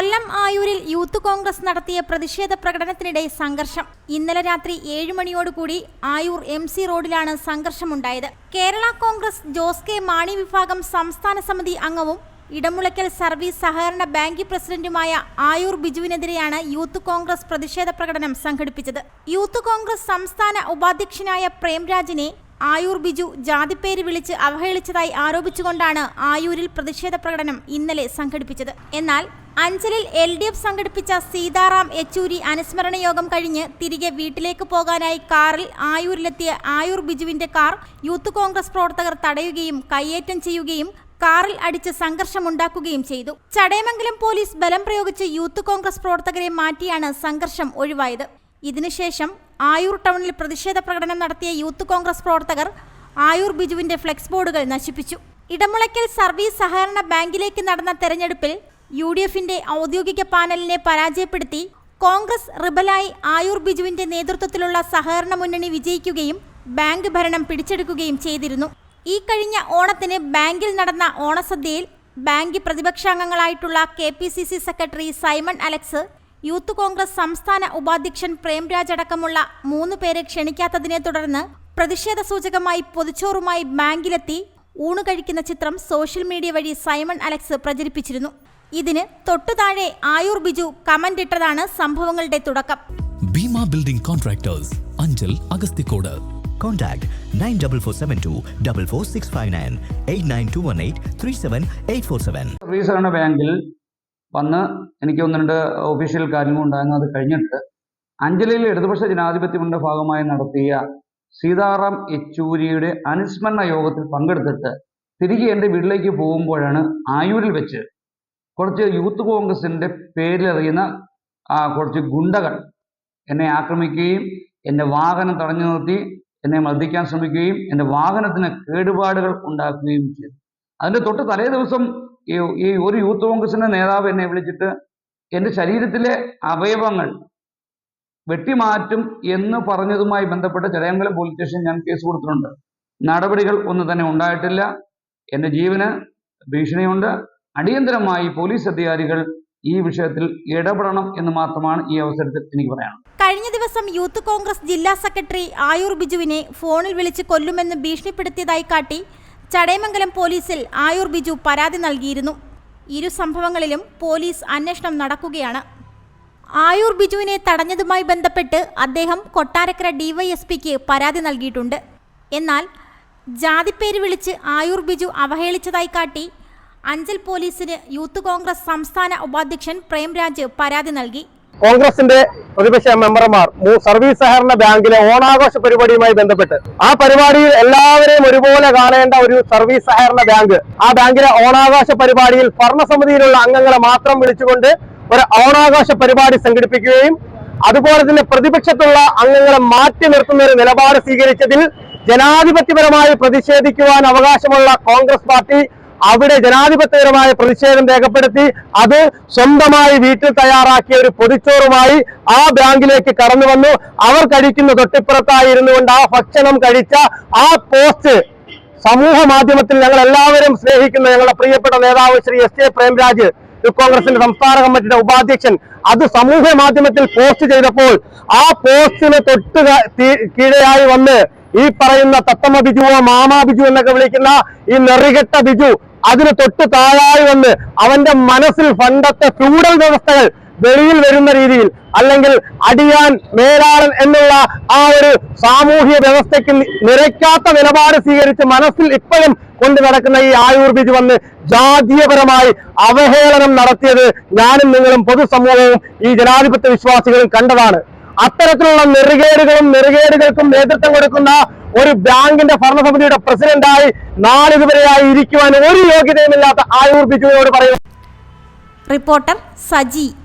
കൊല്ലം ആയൂരിൽ youth Congress നടത്തിയ പ്രതിഷേധ പ്രകടനത്തിനിടെ സംഘർഷം. ഇന്നലെ രാത്രി ഏഴ് മണിയോടുകൂടി ആയൂർ എം സി റോഡിലാണ് സംഘർഷമുണ്ടായത്. കേരള കോൺഗ്രസ് ജോസ് കെ മാണി വിഭാഗം സംസ്ഥാന സമിതി അംഗവും ഇടമുളയ്ക്കൽ സർവീസ് സഹകരണ ബാങ്ക് പ്രസിഡന്റുമായ ആയൂർ ബിജുവിനെതിരെയാണ് യൂത്ത് കോൺഗ്രസ് പ്രതിഷേധ പ്രകടനം സംഘടിപ്പിച്ചത്. യൂത്ത് കോൺഗ്രസ് സംസ്ഥാന ഉപാധ്യക്ഷനായ പ്രേംരാജിനെ ആയൂർ ബിജു ജാതിപ്പേര് വിളിച്ച് അവഹേളിച്ചതായി ആരോപിച്ചുകൊണ്ടാണ് ആയൂരിൽ പ്രതിഷേധ പ്രകടനം ഇന്നലെ സംഘടിപ്പിച്ചത്. എന്നാൽ അഞ്ചലിൽ എൽ ഡി എഫ് സംഘടിപ്പിച്ച സീതാറാം യെച്ചൂരി അനുസ്മരണ യോഗം കഴിഞ്ഞ് തിരികെ വീട്ടിലേക്ക് പോകാനായി കാറിൽ ആയൂരിലെത്തിയ ആയൂർ ബിജുവിന്റെ കാർ യൂത്ത് കോൺഗ്രസ് പ്രവർത്തകർ തടയുകയും കയ്യേറ്റം ചെയ്യുകയും കാറിൽ അടിച്ച് സംഘർഷമുണ്ടാക്കുകയും ചെയ്തു. ചടയമംഗലം പോലീസ് ബലം പ്രയോഗിച്ച് യൂത്ത് കോൺഗ്രസ് പ്രവർത്തകരെ മാറ്റിയാണ് സംഘർഷം ഒഴിവായത്. ഇതിനുശേഷം ആയൂർ ടൗണിൽ പ്രതിഷേധ പ്രകടനം നടത്തിയ യൂത്ത് കോൺഗ്രസ് പ്രവർത്തകർ ആയൂർ ബിജുവിന്റെ ഫ്ലെക്സ് ബോർഡുകൾ നശിപ്പിച്ചു. ഇടമുളയ്ക്കൽ സർവീസ് സഹകരണ ബാങ്കിലേക്ക് നടന്ന തെരഞ്ഞെടുപ്പിൽ യു ഡി എഫിന്റെ ഔദ്യോഗിക പാനലിനെ പരാജയപ്പെടുത്തി കോൺഗ്രസ് റിബലായി ആയൂർ ബിജുവിന്റെ നേതൃത്വത്തിലുള്ള സഹകരണ മുന്നണി വിജയിക്കുകയും ബാങ്ക് ഭരണം പിടിച്ചെടുക്കുകയും ചെയ്തിരുന്നു. ഈ കഴിഞ്ഞ ഓണത്തിന് ബാങ്കിൽ നടന്ന ഓണസദ്യയിൽ bank പ്രതിപക്ഷാംഗങ്ങളായിട്ടുള്ള K P C C secretary Simon Alex youth Congress സംസ്ഥാന ഉപാധ്യക്ഷൻ പ്രേംരാജ് അടക്കമുള്ള മൂന്ന് പേരെ ക്ഷണിക്കാത്തതിനെ തുടർന്ന് പ്രതിഷേധ സൂചകമായി പൊതിച്ചോറുമായി ബാങ്കിലെത്തി ഊണ് കഴിക്കുന്ന ചിത്രം സോഷ്യൽ മീഡിയ വഴി സൈമൺ അലക്സ് പ്രചരിപ്പിച്ചിരുന്നു. ഇതിന് തൊട്ടുതാഴെ ആയൂർ ബിജു കമന്റ് ഇട്ടതാണ് സംഭവങ്ങളുടെ തുടക്കം. Bheema building contractors Anchal Agasthikode Contact 94472 44659 89218 37847. Service സഹകരണ ബാങ്കിൽ വന്ന് എനിക്ക് ഒന്ന് രണ്ട് ഒഫീഷ്യൽ കാര്യങ്ങൾ ഉണ്ടായിരുന്നു അത് കഴിഞ്ഞിട്ട് അഞ്ജലിയിൽ ഇടതുപക്ഷ ജനാധിപത്യത്തിന്റെ ഭാഗമായി നടത്തിയ സീതാറാം യെച്ചൂരിയുടെ അനുസ്മരണ യോഗത്തിൽ പങ്കെടുത്തിട്ട് തിരികെ എന്റെ വീട്ടിലേക്ക് പോകുമ്പോഴാണ് ആയൂരിൽ വെച്ച് കുറച്ച് യൂത്ത് കോൺഗ്രസിന്റെ പേരിലറിയുന്ന കുറച്ച് ഗുണ്ടകൾ എന്നെ ആക്രമിക്കുകയും എന്റെ വാഹനം തടഞ്ഞു നിർത്തി എന്നെ മർദ്ദിക്കാൻ ശ്രമിക്കുകയും എന്റെ വാഹനത്തിന് കേടുപാടുകൾ ഉണ്ടാക്കുകയും ചെയ്തു. അതിന്റെ തൊട്ട് തലേ ദിവസം ഈ ഒരു യൂത്ത് കോൺഗ്രസിന്റെ നേതാവ് എന്നെ വിളിച്ചിട്ട് എന്റെ ശരീരത്തിലെ അവയവങ്ങൾ വെട്ടിമാറ്റും എന്ന് പറഞ്ഞതുമായി ബന്ധപ്പെട്ട് ചടയമംഗലം പോലീസ് സ്റ്റേഷൻ ഞാൻ കേസ് കൊടുത്തിട്ടുണ്ട്. നടപടികൾ ഒന്നും തന്നെ ഉണ്ടായിട്ടില്ല. എന്റെ ജീവന് ഭീഷണിയുണ്ട്. അടിയന്തരമായി പോലീസ് അധികാരികൾ ഈ വിഷയത്തിൽ ഇടപെടണം എന്ന് മാത്രമാണ് ഈ അവസരത്തിൽ എനിക്ക് പറയാനുള്ളത്. കഴിഞ്ഞ ദിവസം യൂത്ത് കോൺഗ്രസ് ജില്ലാ സെക്രട്ടറി ആയൂർ ബിജുവിനെ ഫോണിൽ വിളിച്ച് കൊല്ലുമെന്ന് ഭീഷണിപ്പെടുത്തിയതായി കാട്ടി ചടയമംഗലം പോലീസിൽ ആയൂർ ബിജു പരാതി നൽകിയിരുന്നു. ഇരു സംഭവങ്ങളിലും പോലീസ് അന്വേഷണം നടക്കുകയാണ്. ആയൂർ ബിജുവിനെ തടഞ്ഞതുമായി ബന്ധപ്പെട്ട് അദ്ദേഹം കൊട്ടാരക്കര ഡിവൈഎസ്പിക്ക് പരാതി നൽകിയിട്ടുണ്ട്. എന്നാൽ ജാതിപ്പേര് വിളിച്ച് ആയൂർ ബിജു അവഹേളിച്ചതായി കാട്ടി അഞ്ചൽ പോലീസിന് യൂത്ത് കോൺഗ്രസ് സംസ്ഥാന ഉപാധ്യക്ഷൻ പ്രേംരാജ് പരാതി നൽകി. കോൺഗ്രസിന്റെ പ്രതിപക്ഷ മെമ്പർമാർ സർവീസ് സഹകരണ ബാങ്കിലെ ഓണാഘോഷ പരിപാടിയുമായി ബന്ധപ്പെട്ട് ആ പരിപാടിയിൽ എല്ലാവരെയും ഒരുപോലെ കാണേണ്ട ഒരു സർവീസ് സഹകരണ ബാങ്ക്. ആ ബാങ്കിലെ ഓണാഘോഷ പരിപാടിയിൽ ഭരണസമിതിയിലുള്ള അംഗങ്ങളെ മാത്രം വിളിച്ചുകൊണ്ട് ഒരു ഓണാഘോഷ പരിപാടി സംഘടിപ്പിക്കുകയും അതുപോലെ തന്നെ പ്രതിപക്ഷത്തുള്ള അംഗങ്ങളെ മാറ്റി നിർത്തുന്ന ഒരു നിലപാട് സ്വീകരിച്ചതിൽ ജനാധിപത്യപരമായി പ്രതിഷേധിക്കുവാൻ അവകാശമുള്ള കോൺഗ്രസ് പാർട്ടി അവിടെ ജനാധിപത്യപരമായ പ്രതിഷേധം രേഖപ്പെടുത്തി അത് സ്വന്തമായി വീട്ടിൽ തയ്യാറാക്കിയ ഒരു പൊതിച്ചോറുമായി ആ ബാങ്കിലേക്ക് കടന്നു വന്നു. അവർ കഴിക്കുന്ന തൊട്ടിപ്പുറത്തായി ഇരുന്നുകൊണ്ട് ആ ഭക്ഷണം കഴിച്ച ആ പോസ്റ്റ് സമൂഹ മാധ്യമത്തിൽ ഞങ്ങൾ എല്ലാവരും സ്നേഹിക്കുന്ന ഞങ്ങളുടെ പ്രിയപ്പെട്ട നേതാവ് ശ്രീ എസ് കെ പ്രേംരാജ് കോൺഗ്രസിന്റെ സംസ്ഥാന കമ്മിറ്റിയുടെ ഉപാധ്യക്ഷൻ അത് സമൂഹ മാധ്യമത്തിൽ പോസ്റ്റ് ചെയ്തപ്പോൾ ആ പോസ്റ്റിന് തൊട്ട് കീഴയായി വന്ന് ഈ പറയുന്ന തത്തമ്മ ബിജുവോ മാമാ ബിജു എന്നൊക്കെ വിളിക്കുന്ന ഈ നെറികെട്ട ബിജു അതിന് തൊട്ട് താഴായി വന്ന് അവന്റെ മനസ്സിൽ പണ്ടത്തെ ഫ്യൂഡൽ വ്യവസ്ഥകൾ വെളിയിൽ വരുന്ന രീതിയിൽ അല്ലെങ്കിൽ അടിയാൻ മേലാളൻ എന്നുള്ള ആ ഒരു സാമൂഹ്യ വ്യവസ്ഥയ്ക്ക് നിറയ്ക്കാത്ത നിലപാട് സ്വീകരിച്ച് മനസ്സിൽ ഇപ്പോഴും കൊണ്ടു നടക്കുന്ന ഈ ആയൂർ വന്ന് ജാതീയപരമായി അവഹേളനം നടത്തിയത് ഞാനും നിങ്ങളും പൊതുസമൂഹവും ഈ ജനാധിപത്യ വിശ്വാസികളും കണ്ടതാണ്. അത്തരത്തിലുള്ള നെറുകേടുകളും നെറുകേടുകൾക്കും നേതൃത്വം കൊടുക്കുന്ന ഒരു ബാങ്കിന്റെ ഭരണസമിതിയുടെ പ്രസിഡന്റായി നാളിതുവരെയായി ഇരിക്കുവാൻ ഒരു യോഗ്യതയുമില്ലാത്ത ആയൂർ ബിജുവിനോട് പറയുന്നു. റിപ്പോർട്ടർ സജി.